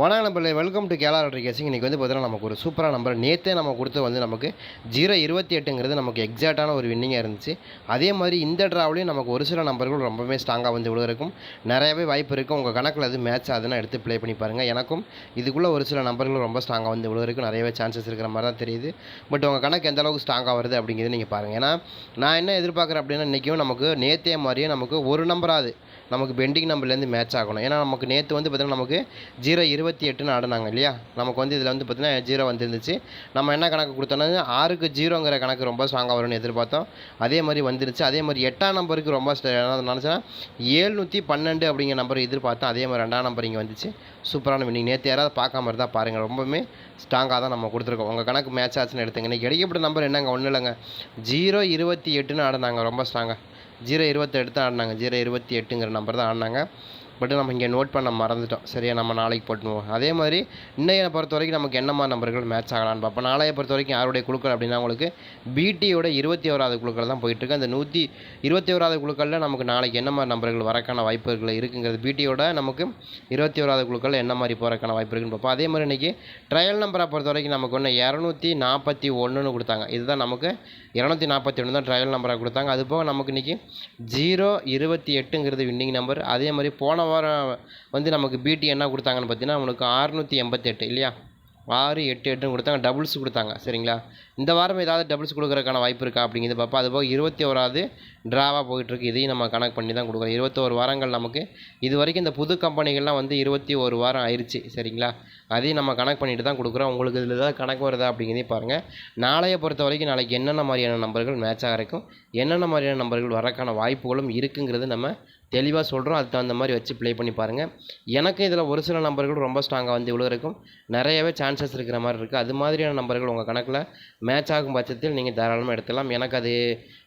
வணக்கம் number welcome to Kerala lottery guessing இன்றைக்கி வந்து பார்த்தீங்கன்னா நமக்கு ஒரு சூப்பரான நம்பர் நேற்றே நம்ம கொடுத்து வந்து நமக்கு ஜீரோ இருபத்தி எட்டுங்கிறது நமக்கு எக்ஸாக்டான ஒரு வின்னிங்காக இருந்துச்சு. அதே மாதிரி இந்த ட்ராவ்லையும் நமக்கு ஒரு சில நம்பர்கள் ரொம்பவே ஸ்ட்ராங்காக வந்து விழுகிறக்கும் நிறையவே வாய்ப்பு இருக்குது உங்கள் கணக்கில் அது மேட்ச் ஆகுதுன்னா எடுத்து ப்ளே பண்ணி பாருங்கள் எனக்கும் இதுக்குள்ளே ஒரு சில நம்பர்கள் ரொம்ப ஸ்ட்ராங்காக வந்து விழுகிறதுக்கு நிறையவே சான்சஸ் இருக்கிற மாதிரி தான் தெரியுது. பட் உங்கள் கணக்கு எந்த அளவுக்கு ஸ்ட்ராங்காக வருது அப்படிங்கிறது நீங்கள் பாருங்கள் ஏன்னா நான் என்ன எதிர்பார்க்குறேன் அப்படின்னா இன்றைக்கும் நமக்கு நேற்றே மாதிரியே நமக்கு ஒரு நம்பராது நமக்கு பெண்டிங் நம்பர்லேருந்து மேட்ச் ஆகணும். ஏன்னா நமக்கு நேற்று வந்து பார்த்திங்கன்னா நமக்கு ஜீரோ இருபத்தி எட்டுன்னு ஆடினாங்க இல்லையா? நமக்கு வந்து இதில் வந்து பார்த்திங்கன்னா ஜீரோ வந்துருந்துச்சு. நம்ம என்ன கணக்கு கொடுத்தோன்னா ஆறுக்கு ஜீரோங்கிற கணக்கு ரொம்ப ஸ்ட்ராங்காக வரும்னு எதிர்பார்த்தோம். அதே மாதிரி வந்துருச்சு. அதே மாதிரி எட்டாம் நம்பருக்கு ரொம்ப நினச்சேன்னா ஏழ்நூற்றி பன்னெண்டு அப்படிங்கிற நம்பர் எதிர்பார்த்தோம். அதே மாதிரி ரெண்டாம் நம்பர் இங்கே வந்துச்சு. சூப்பரான வின்னிங் நேற்று யாராவது பார்க்காம இருந்தால் பாருங்கள் ரொம்பவுமே ஸ்ட்ராங்காக தான் நம்ம கொடுத்துருக்கோம். உங்கள் கணக்கு மேட்ச் ஆச்சுன்னு எடுத்துங்க இன்றைக்கி கிடைக்கப்பட்ட நம்பர் என்னங்க? ஒன்றும் இல்லைங்க. ஜீரோ இருபத்தி எட்டுன்னு ஆடினாங்க. ரொம்ப ஸ்ட்ராங்காக ஜீரோ இருபத்தெட்டு தான் ஆடினாங்க. ஜீரோ இருபத்தி எட்டுங்கிற நம்பர் தான் ஆடினாங்க. பட் நம்ம இங்கே நோட் பண்ண மறந்துட்டோம். சரியா நம்ம நாளைக்கு போட்டுவோம் அதே மாதிரி இன்னையை பொறுத்த வரைக்கும் நமக்கு என்ன மாதிரி நம்பர்கள் மேட்ச் ஆகலான்னு பார்ப்போம். நாளையை பொறுத்த வரைக்கும் யாருடைய குழுக்கள் அப்படின்னா உங்களுக்கு பிடியோட இருபத்தி ஓராவது குழுக்கள் தான் போயிட்டுருக்கு அந்த நூற்றி இருபத்தி ஓராவது குழுக்களில் நமக்கு நாளைக்கு என்ன மாதிரி நம்பர்கள் வரக்கான வாய்ப்புகள் இருக்குங்கிறது பிடியோட நமக்கு இருபத்தி ஓராவது குழுக்களில் என்ன மாதிரி போகிறக்கான வாய்ப்பு இருக்குன்னு பார்ப்போம். அதே மாதிரி இன்றைக்கி ட்ரையல் நம்பரை பொறுத்த வரைக்கும் நமக்கு ஒன்று இரநூத்தி நாற்பத்தி ஒன்றுன்னு கொடுத்தாங்க. இதுதான் நமக்கு இரநூத்தி நாற்பத்தி ஒன்று தான் ட்ரையல் நம்பராக கொடுத்தாங்க. அது போக நமக்கு இன்றைக்கி ஜீரோ இருபத்தி எட்டுங்கிறது வின்னிங் நம்பர் அதே மாதிரி போன வாரம் வந்து நமக்கு பிடி என்ன கொடுத்தாங்கன்னு பார்த்தீங்கன்னா உங்களுக்கு ஆறுநூற்றி எண்பத்தெட்டு இல்லையா? ஆறு எட்டு எட்டுன்னு கொடுத்தாங்க. டபுள்ஸ் கொடுத்தாங்க சரிங்களா? இந்த வாரம் ஏதாவது டபுள்ஸ் கொடுக்குறதுக்கான வாய்ப்பு இருக்கா அப்படிங்கிறது பார்ப்போம். அதுபோக இருபத்தி ஓராவது ட்ராவாக போயிட்டுருக்கு. இதையும் நம்ம கணக்கு பண்ணி தான் கொடுக்குறோம். இருபத்தோரு வாரங்கள் நமக்கு. இது வரைக்கும் இந்த புது கம்பெனிகள்லாம் வந்து இருபத்தி ஒரு வாரம் ஆயிடுச்சு சரிங்களா? அதையும் நம்ம கணக்கு பண்ணிட்டு தான் கொடுக்குறோம். உங்களுக்கு இதில் ஏதாவது கணக்கு வருதா அப்படிங்கிறதையும் பாருங்கள் நாளையை பொறுத்த வரைக்கும் நாளைக்கு என்னென்ன மாதிரியான நம்பர்கள் மேட்ச் ஆகிறக்கும் என்னென்ன மாதிரியான நம்பர்கள் வரக்கான வாய்ப்புகளும் இருக்குங்கிறது நம்ம தெளிவாக சொல்கிறோம் அதுக்கு தகுந்த மாதிரி வச்சு ப்ளே பண்ணி பாருங்கள் எனக்கு இதில் ஒரு சில நம்பர்கள் ரொம்ப ஸ்ட்ராங்காக வந்து விழுகிறக்கும் நிறையவே சான்சஸ் இருக்கிற மாதிரி இருக்குது அது மாதிரியான நம்பர்கள் உங்கள் கணக்கில் மேட்ச் ஆகும் பட்சத்தில் நீங்கள் தாராளமாக எடுத்துக்கலாம். எனக்கு அது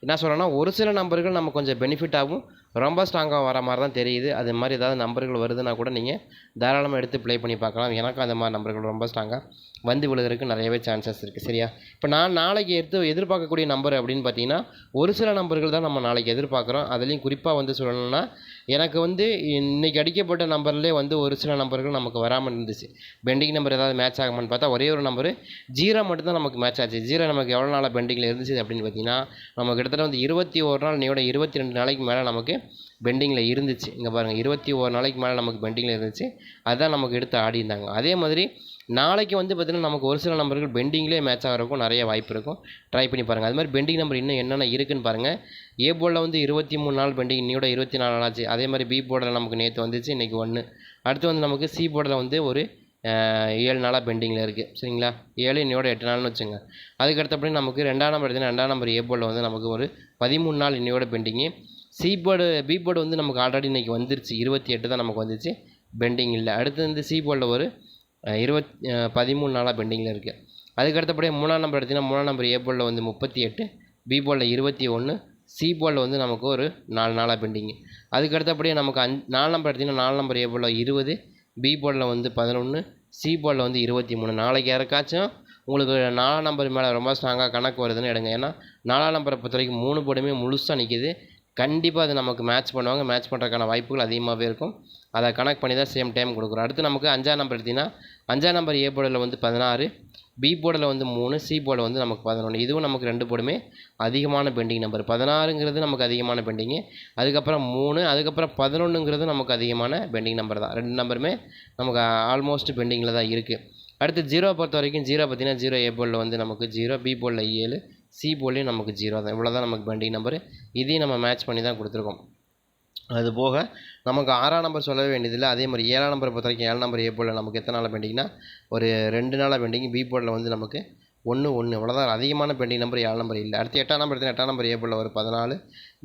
என்ன சொல்கிறேன்னா ஒரு சில நம்பர்கள் நம்ம கொஞ்சம் பெனிஃபிட்டாகவும் ரொம்ப ஸ்ட்ராங்காக வர மாதிரி தான் தெரியுது. அது மாதிரி ஏதாவது நம்பர்கள் வருதுன்னா கூட நீங்கள் தாராளமாக எடுத்து ப்ளே பண்ணி பார்க்கலாம். எனக்கும் அந்த மாதிரி நம்பர்கள் ரொம்ப ஸ்ட்ராங்காக வந்து விழுகிறதுக்கு நிறையவே சான்சஸ் இருக்குது சரியா? இப்போ நான் நாளைக்கு எடுத்து எதிர்பார்க்கக்கூடிய நம்பர் அப்படின்னு பார்த்தீங்கன்னா ஒரு சில நம்பர்கள் தான் நம்ம நாளைக்கு எதிர்பார்க்குறோம். அதுலேயும் குறிப்பாக வந்து சொல்லணும்னா எனக்கு வந்து இன்றைக்கி அடிக்கப்பட்ட நம்பர்லேயே வந்து ஒரு சில நம்பர்கள் நமக்கு வராமல் இருந்துச்சு. பெண்டிங் நம்பர் ஏதாவது மேட்ச் ஆகுமான்னு பார்த்தா ஒரே ஒரு நம்பரு ஜீரோ மட்டும்தான் நமக்கு மேட்ச் ஆச்சு. ஜீரோ நமக்கு எவ்வளோ நாளாக பெண்டிங்கில் இருந்துச்சு அப்படின்னு பார்த்தீங்கன்னா நம்ம கிட்டத்தட்ட வந்து இருபத்தி ஒரு நாள் நீயோட இருபத்தி ரெண்டு நாளைக்கு மேலே நமக்கு பெண்டிங்கில் இருந்துச்சு. இங்கே பாருங்கள் இருபத்தி ஒரு நாளைக்கு மேலே நமக்கு பெண்டிங்கில் இருந்துச்சு. அதுதான் நமக்கு எடுத்து ஆடி இருந்தாங்க அதே மாதிரி நாளைக்கு வந்து பார்த்திங்கன்னா நமக்கு ஒரு சில நம்பர்கள் பெண்டிங்லேயே மேட்ச் ஆகிறக்கும் நிறைய வாய்ப்பு இருக்கும். ட்ரை பண்ணி பாருங்கள் அது மாதிரி பெண்டிங் நம்பர் இன்னும் என்னென்ன இருக்குன்னு பாருங்கள் ஏ போர்டில் வந்து இருபத்தி மூணு நாள் பெண்டிங் இன்னையோட இருபத்தி நாலு நாள் ஆச்சு. அதே மாதிரி பி போர்டில் நமக்கு நேற்று வந்துச்சு இன்றைக்கி ஒன்று அடுத்து வந்து நமக்கு சி போர்டில் வந்து ஒரு ஏழு நாளாக பெண்டிங்கில் இருக்குது சரிங்களா? ஏழு இன்னையோட எட்டு நாள்னு வச்சுங்க. அதுக்கு அடுத்தபடி நமக்கு ரெண்டாம் நம்பர் ரெண்டாம் நம்பர் ஏ போர்டில் வந்து நமக்கு ஒரு பதிமூணு நாள் இன்னையோட pending C board B board வந்து நமக்கு ஆல்ரெடி இன்றைக்கி வந்துருச்சு. இருபத்தி எட்டு தான் நமக்கு வந்துச்சு. பெண்டிங் இல்லை. அடுத்து வந்து சி போர்டில் ஒரு இருபத் பதிமூணு நாளாக பெண்டிங்கில் இருக்குது அதுக்கு அடுத்தபடியே மூணாம் நம்பர் எடுத்திங்கன்னா மூணாம் நம்பர் ஏ போர்டில் வந்து முப்பத்தி எட்டு பி போர்டில் இருபத்தி ஒன்று சி போர்டில் வந்து நமக்கு ஒரு நாலு நாளாக பெண்டிங்கு அதுக்கு அடுத்தபடியே நமக்கு அஞ் நாலு நம்பர் எடுத்திங்கன்னா நாலு நம்பர் ஏ போர்டில் இருபது பி போர்டில் வந்து பதினொன்று சி போர்டில் வந்து இருபத்தி மூணு. நாளைக்கு யாருக்காச்சும் உங்களுக்கு நாலாம் நம்பர் மேலே ரொம்ப ஸ்ட்ராங்காக கணக்கு வருதுன்னு எடுங்க. ஏன்னா நாலாம் நம்பரை பொறுத்த வரைக்கும் மூணு போர்டுமே முழுசாக நிற்கிது கண்டிப்பாக அது நமக்கு மேட்ச் பண்ணுவாங்க. மேட்ச் பண்ணுறதுக்கான வாய்ப்புகள் அதிகமாகவே இருக்கும். அதை கனெக்ட் பண்ணி தான் சேம் டைம் கொடுக்குறோம். அடுத்து நமக்கு அஞ்சாம் நம்பர் எடுத்திங்கன்னா அஞ்சாம் நம்பர் ஏ போர்டில் வந்து பதினாறு பி போர்டில் வந்து மூணு சி போர்டில் வந்து நமக்கு பதினொன்று இதுவும் நமக்கு ரெண்டு போர்டுமே அதிகமான பெண்டிங் நம்பர் பதினாறுங்கிறது நமக்கு அதிகமான பெண்டிங்கு அதுக்கப்புறம் மூணு அதுக்கப்புறம் பதினொன்றுங்கிறது நமக்கு அதிகமான பெண்டிங் நம்பர் தான். ரெண்டு நம்பருமே நமக்கு ஆல்மோஸ்ட் பெண்டிங்கில் தான் இருக்குது அடுத்து ஜீரோ பொறுத்த வரைக்கும் ஜீரோ பார்த்தீங்கன்னா ஜீரோ ஏ போர்டில் வந்து நமக்கு ஜீரோ பி போர்டில் ஏழு சி போர்ட்லேயும் நமக்கு ஜீரோ தான். இவ்வளோ தான் நமக்கு பெண்டிங் நம்பரு இதையும் நம்ம மேட்ச் பண்ணி தான் கொடுத்துருக்கோம். அது போக நமக்கு ஆறாம் நம்பர் சொல்லவே வேண்டியதில்லை அதே மாதிரி ஏழாம் நம்பரை பொறுத்த வரைக்கும் ஏழாம் நம்பர் ஏ போர்டில் நமக்கு எத்தனை நாளாக பெண்டிங்னா ஒரு ரெண்டு நாளாக பெண்டிங் பி போர்டில் வந்து நமக்கு ஒன்று ஒன்று. அவ்வளோதான் அதிகமான பெண்டிங் நம்பர் ஏழு நம்பர் இல்லை. அடுத்து எட்டாம் நம்பர் எடுத்து எட்டாம் நம்பர் ஏ போர்டில் ஒரு பதினாலு.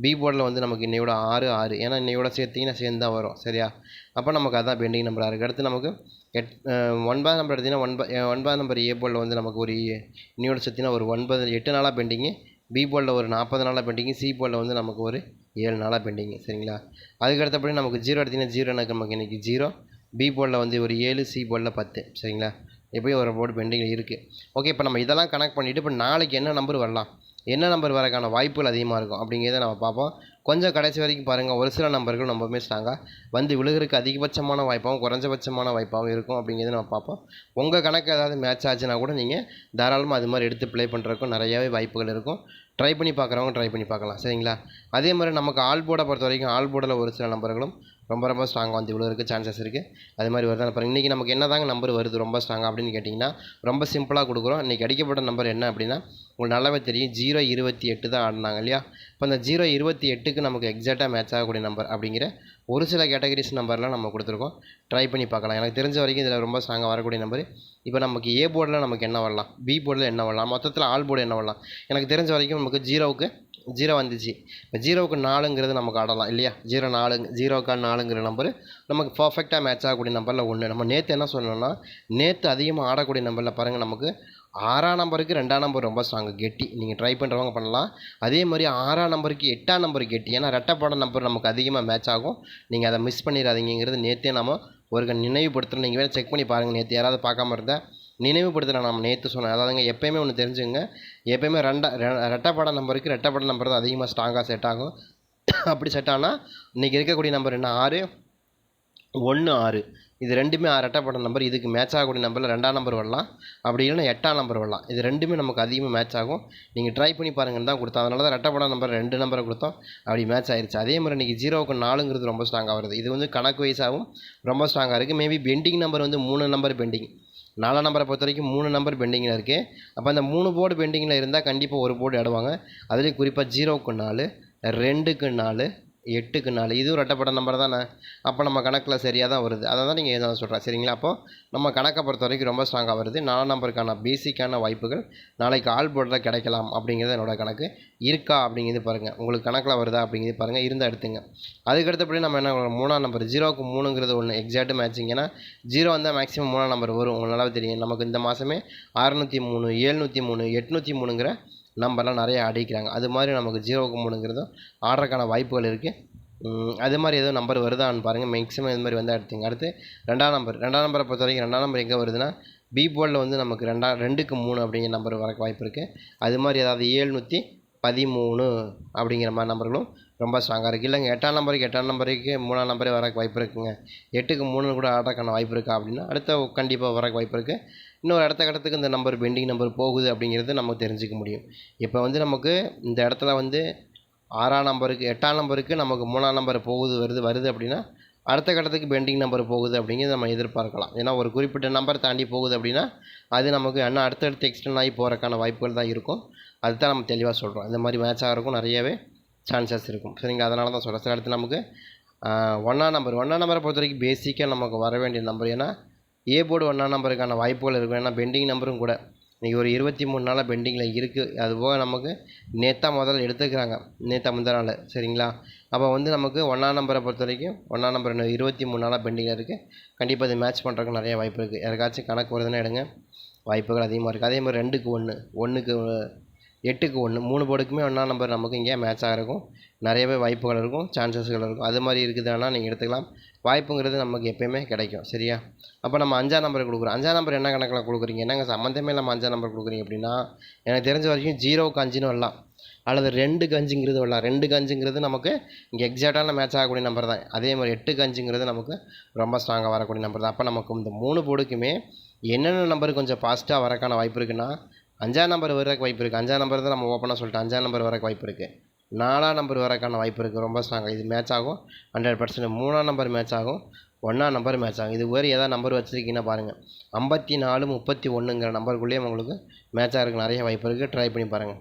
பி போர்டில் வந்து நமக்கு இன்னையோட ஆறு ஆறு. ஏன்னா இன்னையோட சேர்த்திங்கன்னா சேர்ந்து தான் வரும். சரியா? அப்போ நமக்கு அதான் பெண்டிங் நம்பராக இருக்குது அடுத்து நமக்கு எட் ஒன்பதாம் நம்பர் எடுத்திங்கன்னா ஒன்பது ஒன்பதாம் நம்பர் ஏ போர்டில் வந்து நமக்கு ஒரு இன்னையோட சேர்த்திங்கன்னா ஒரு ஒன்பது எட்டு நாளாக பெண்டிங்கு பி போர்டில் ஒரு நாற்பது நாளாக பெண்டிங்கு சி போர்டில் வந்து நமக்கு ஒரு ஏழு நாளாக பெண்டிங்கு சரிங்களா? அதுக்கு அடுத்தபடி நமக்கு ஜீரோ எடுத்திங்கன்னா ஜீரோ. எனக்கு நமக்கு இன்றைக்கி ஜீரோ. பி போர்டில் வந்து ஒரு ஏழு சி போர்டில் பத்து. சரிங்களா? எப்பயும் ஒரு போர்டு பெண்டிங்கில் இருக்குது ஓகே இப்போ நம்ம இதெல்லாம் கனெக்ட் பண்ணிவிட்டு இப்போ நாளைக்கு என்ன நம்பர் வரலாம்? என்ன நம்பர் வரக்கான வாய்ப்புகள் அதிகமாக இருக்கும்? அப்படிங்கிறத நம்ம பார்ப்போம். கொஞ்சம் கடைசி வரைக்கும் பாருங்கள் ஒரு சில நம்பர்கள் ரொம்பவுமே ஸ்ட்ராங்காக வந்து விழுகிறதுக்கு அதிகபட்சமான வாய்ப்பாகவும் குறைஞ்சபட்சமான வாய்ப்பாகவும் இருக்கும் அப்படிங்கிறத நம்ம பார்ப்போம். உங்கள் கணக்கு ஏதாவது மேட்ச் ஆச்சுன்னா கூட நீங்கள் தாராளமாக அது மாதிரி எடுத்து ப்ளே பண்ணுறதுக்கும் நிறையாவே வாய்ப்புகள் இருக்கும். ட்ரை பண்ணி பார்க்குறவங்க ட்ரை பண்ணி பார்க்கலாம். சரிங்களா? அதே மாதிரி நமக்கு ஆல் போர்டை பொறுத்த வரைக்கும் ஆல் போர்டில் ஒரு சில நம்பர்களும் ரொம்ப ரொம்ப ஸ்ட்ராங்காக வந்து இவ்வளோ இருக்குது சான்சஸ் இருக்குது அது மாதிரி வருதான் பாருங்கள் இன்றைக்கி நமக்கு என்ன தாங்க நம்பர் வருது ரொம்ப ஸ்ட்ராங்காக அப்படின்னு கேட்டிங்கன்னா ரொம்ப சிம்பிளாக கொடுக்குறோம். இன்றைக்கி அடிக்கப்பட்ட நம்பர் என்ன அப்படின்னா உங்களுக்கு நல்லாவே தெரியும் ஜீரோ இருபத்தி எட்டு தான் ஆடினாங்க இல்லையா? இப்போ அந்த ஜீரோ இருபத்தி எட்டுக்கு நமக்கு எக்ஸாக்டாக மேட்ச் ஆகக்கூடிய நம்பர் அப்படிங்கிற ஒரு சில கேட்டகரிஸ் நம்பர்லாம் நம்ம கொடுத்துருக்கோம். ட்ரை பண்ணி பார்க்கலாம். எனக்கு தெரிஞ்ச வரைக்கும் இதில் ரொம்ப ஸ்ட்ராங்காக வரக்கூடிய நம்பர் இப்போ நமக்கு ஏ போர்டில் நமக்கு என்ன வரலாம்? பி போர்டில் என்ன வரலாம்? மொத்தத்தில் ஆல் போர்டு என்ன வரலாம்? எனக்கு தெரிஞ்ச வரைக்கும் நமக்கு ஜீரோவுக்கு ஜீரோ வந்துச்சு. இப்போ ஜீரோவுக்கு நாலுங்கிறது நமக்கு ஆடலாம் இல்லையா? ஜீரோ நாலு ஜீரோக்கா நாலுங்கிற நம்பர் நமக்கு பர்ஃபெக்டாக மேட்ச் ஆகக்கூடிய நம்பரில் ஒன்று நம்ம நேற்று என்ன சொல்லணும்னா நேற்று அதிகமாக ஆடக்கூடிய நம்பரில் பாருங்கள் நமக்கு ஆறாம் நம்பருக்கு ரெண்டாம் நம்பர் ரொம்ப ஸ்ட்ராங்கு கெட்டி. நீங்கள் ட்ரை பண்ணுறவங்க பண்ணலாம். அதே மாதிரி ஆறாம் நம்பருக்கு எட்டாம் நம்பர் கெட்டி. ஏன்னா ரெட்டப்பாட நம்பர் நமக்கு அதிகமாக மேட்ச் ஆகும். நீங்கள் அதை மிஸ் பண்ணிடாதீங்கிறது நேற்றே நம்ம ஒரு நினைவுபடுத்துகிறோம் நீங்கள் வேணால் செக் பண்ணி பாருங்கள் நேற்று யாராவது பார்க்காம இருந்தால் நினைவுபடுத்தலை நம்ம நேற்று சொன்னேன். அதாவதுங்க எப்போயுமே ஒன்று தெரிஞ்சுங்க எப்போயுமே ரெண்டா ரெட்டப்பாட நம்பருக்கு ரெட்டப்பாட நம்பர் தான் அதிகமாக ஸ்ட்ராங்காக செட் ஆகும். அப்படி செட் ஆனால் இன்றைக்கி இருக்கக்கூடிய நம்பர் என்ன? ஆறு. ஒன்று ஆறு. இது ரெண்டுமே ரெட்டப்பட்ட நம்பர் இதுக்கு மேட்ச் ஆகக்கூடிய நம்பரில் ரெண்டாம் நம்பர் வரலாம். அப்படி இல்லைன்னா எட்டாம் நம்பர் வரலாம். இது ரெண்டுமே நமக்கு அதிகமாக மேட்ச் ஆகும். நீங்கள் ட்ரை பண்ணி பாருங்கன்னு தான் கொடுத்தோம் அதனால தான் ரெட்டப்பட நம்பர் ரெண்டு நம்பரை கொடுத்தோம். அப்படி மேட்ச் ஆயிடுச்சு அதே மாதிரி இன்றைக்கி ஜீரோவுக்கு நாலுங்கிறது ரொம்ப ஸ்ட்ராங்காக வருது. இது வந்து கணக்கு வைஸாகவும் ரொம்ப ஸ்ட்ராங்காக இருக்குது மேபி பெண்டிங் நம்பர் வந்து மூணு நம்பர் பெண்டிங் நாலாம் நம்பரை பொறுத்த வரைக்கும் மூணு நம்பர் பெண்டிங்கில் இருக்குது அப்போ அந்த மூணு போர்டு பெண்டிங்கில் இருந்தால் கண்டிப்பாக ஒரு போர்டு ஆடுவாங்க. அதுலேயும் குறிப்பாக ஜீரோவுக்கு நாலு ரெண்டுக்கு நாலு எட்டுக்கு நாலு. இதுவும் ரெட்டப்பட்ட நம்பர் தானே? அப்போ நம்ம கணக்கில் சரியாக தான் வருது. அதை தான் நீங்கள் எதாவது சொல்கிறேன் சரிங்களா? அப்போது நம்ம கணக்கை பொறுத்த வரைக்கும் ரொம்ப ஸ்ட்ராங்காக வருது. நாலாம் நம்பருக்கான பேசிக்கான வாய்ப்புகள் நாளைக்கு ஆல் போர்டில் கிடைக்கலாம் அப்படிங்கிறது என்னோடய கணக்கு. இருக்கா அப்படிங்கிறது பாருங்கள் உங்களுக்கு கணக்கில் வருதா அப்படிங்கிறது பாருங்கள் இருந்தால் எடுத்துங்க. அதுக்கடுத்தபடி நம்ம என்ன மூணாம் நம்பர் ஜீரோவுக்கு மூணுங்கிறது ஒன்று எக்ஸாக்ட் மேட்சிங் ஏன்னா ஜீரோ வந்தால் மேக்ஸிமம் மூணாம் நம்பர் வரும். உங்களுக்கு நல்லா தெரியும். நமக்கு இந்த மாதமே அறநூற்றி மூணு ஏழ்நூற்றி மூணு எட்நூற்றி மூணுங்கிற நம்பர்லாம் நிறைய அடிக்கிறாங்க. அது மாதிரி நமக்கு ஜீரோவுக்கு மூணுங்கிறதும் ஆடுறதுக்கான வாய்ப்புகள் இருக்குது அது மாதிரி எதுவும் நம்பர் வருதான்னு பாருங்கள் மேக்ஸிமம் இது மாதிரி வந்தால் எடுத்துங்க. அடுத்து ரெண்டாம் நம்பர் ரெண்டாம் நம்பரை பொறுத்த வரைக்கும் ரெண்டாம் நம்பர் எங்கே வருதுன்னா பி போர்டில் வந்து நமக்கு ரெண்டா ரெண்டுக்கு மூணு அப்படிங்கிற நம்பர் வரக்கு வாய்ப்பு இருக்குது அது மாதிரி ஏதாவது ஏழ்நூற்றி பதிமூணு அப்படிங்கிற மாதிரி நம்பர்களும் ரொம்ப ஸ்ட்ராங்காக இருக்குது இல்லைங்க எட்டாம் நம்பருக்கு எட்டாம் நம்பருக்கு மூணாம் நம்பரே வரக்கு வாய்ப்பு இருக்குங்க. எட்டுக்கு மூணு கூட ஆடுறதுக்கான வாய்ப்பு இருக்கா அப்படின்னா அடுத்த கண்டிப்பாக வரக்கு வாய்ப்பு இருக்குது இன்னொரு இடத்த கடத்துக்கு இந்த நம்பர் பெண்டிங் நம்பர் போகுது அப்படிங்கிறது நம்ம தெரிஞ்சுக்க முடியும். இப்போ வந்து நமக்கு இந்த இடத்துல வந்து ஆறாம் நம்பருக்கு எட்டாம் நம்பருக்கு நமக்கு மூணாம் நம்பர் போகுது வருது வருது அப்படின்னா அடுத்த கட்டத்துக்கு பெண்டிங் நம்பர் போகுது அப்படிங்கிறது நம்ம எதிர்பார்க்கலாம். ஏன்னா ஒரு குறிப்பிட்ட நம்பர் தாண்டி போகுது அப்படின்னா அது நமக்கு என்ன அடுத்தடுத்து எக்ஸ்டெண்ட் ஆகி போகிறக்கான வாய்ப்புகள் தான் இருக்கும். அதுதான் நம்ம தெளிவாக சொல்கிறோம் இந்த மாதிரி மேட்ச் ஆகிறக்கும் நிறையவே சான்சஸ் இருக்கும். சரிங்க அதனால தான் சொல்கிறேன் சார் அடுத்து நமக்கு ஒன்றாம் நம்பர் ஒன்றாம் நம்பரை பொறுத்த வரைக்கும் பேசிக்காக நமக்கு வர வேண்டிய நம்பர் ஏன்னா ஏ போர்டு ஒன்றாம் நம்பருக்கான வாய்ப்புகள் இருக்கும். ஏன்னா பெண்டிங் நம்பரும் கூட. இன்றைக்கி ஒரு இருபத்தி மூணு நாளாக பெண்டிங்கில் இருக்குது அது போக நமக்கு நேத்தா முதல்ல எடுத்துக்கிறாங்க. நேத்தா முந்தின நாள். சரிங்களா? அப்போ வந்து நமக்கு ஒன்றாம் நம்பரை பொறுத்த வரைக்கும் ஒன்றாம் நம்பர் இருபத்தி மூணு நாளாக பெண்டிங்கில் இருக்குது கண்டிப்பாக இது மேட்ச் பண்ணுறதுக்கு நிறைய வாய்ப்பு இருக்குது யாருக்காச்சும் கணக்கு வருதுன்னா எடுங்க. வாய்ப்புகள் அதிகமாக இருக்குது அதே மாதிரி ரெண்டுக்கு ஒன்று ஒன்றுக்கு எட்டுக்கு ஒன்று மூணு போர்டுக்குமே ஒன்றா நம்பர் நமக்கு இங்கே மேட்ச் ஆகிறக்கும் நிறையவே வாய்ப்புகள் இருக்கும் சான்சஸ்கள் இருக்கும். அது மாதிரி இருக்குதுன்னா நீங்கள் எடுத்துக்கலாம். வாய்ப்புங்கிறது நமக்கு எப்போயுமே கிடைக்கும் சரியா? அப்போ நம்ம அஞ்சாம் நம்பர் கொடுக்குறோம். அஞ்சாம் நம்பர் என்ன கணக்கில் கொடுக்குறீங்க? என்னங்க சம்மந்தமே இல்லாமல் அஞ்சாம் நம்பர் கொடுக்குறீங்க அப்படின்னா எனக்கு தெரிஞ்ச வரைக்கும் ஜீரோவுக்கு அஞ்சுன்னு வரலாம். அல்லது ரெண்டு கஞ்சுங்கிறது வரலாம். ரெண்டு கஞ்சுங்கிறது நமக்கு இங்கே எக்ஸாக்டான மேட்ச் ஆகக்கூடிய நம்பர் தான். அதே மாதிரி எட்டு கஞ்சுங்கிறது நமக்கு ரொம்ப ஸ்ட்ராங்காக வரக்கூடிய நம்பர் தான். அப்போ நமக்கு இந்த மூணு போர்டுக்குமே என்னென்ன நம்பர் கொஞ்சம் ஃபாஸ்ட்டாக வரக்கான வாய்ப்பு இருக்குன்னா அஞ்சாம் நம்பர் வரக்கு வாய்ப்பு இருக்குது அஞ்சாம் நம்பர் தான் நம்ம ஓப்பனாக சொல்லிட்டு அஞ்சாம் நம்பர் வரக்கு வாய்ப்பு இருக்குது நாலாம் நம்பர் வரக்கான வாய்ப்பு இருக்குது ரொம்ப ஸ்ட்ராங்காக இது மேட்ச் ஆகும். ஹண்ட்ரட் பர்சன்ட் மூணாம் நம்பர் மேட்ச் ஆகும். ஒன்றாம் நம்பர் மேட்ச் ஆகும். இது வேறு ஏதாவது நம்பர் வச்சுருக்கீங்கன்னா பாருங்கள் ஐம்பத்தி நாலு முப்பத்தி ஒன்றுங்கிற நம்பருக்குள்ளேயே உங்களுக்கு மேட்ச் ஆகிறதுக்கு நிறைய வாய்ப்பு இருக்குது ட்ரை பண்ணி பாருங்கள்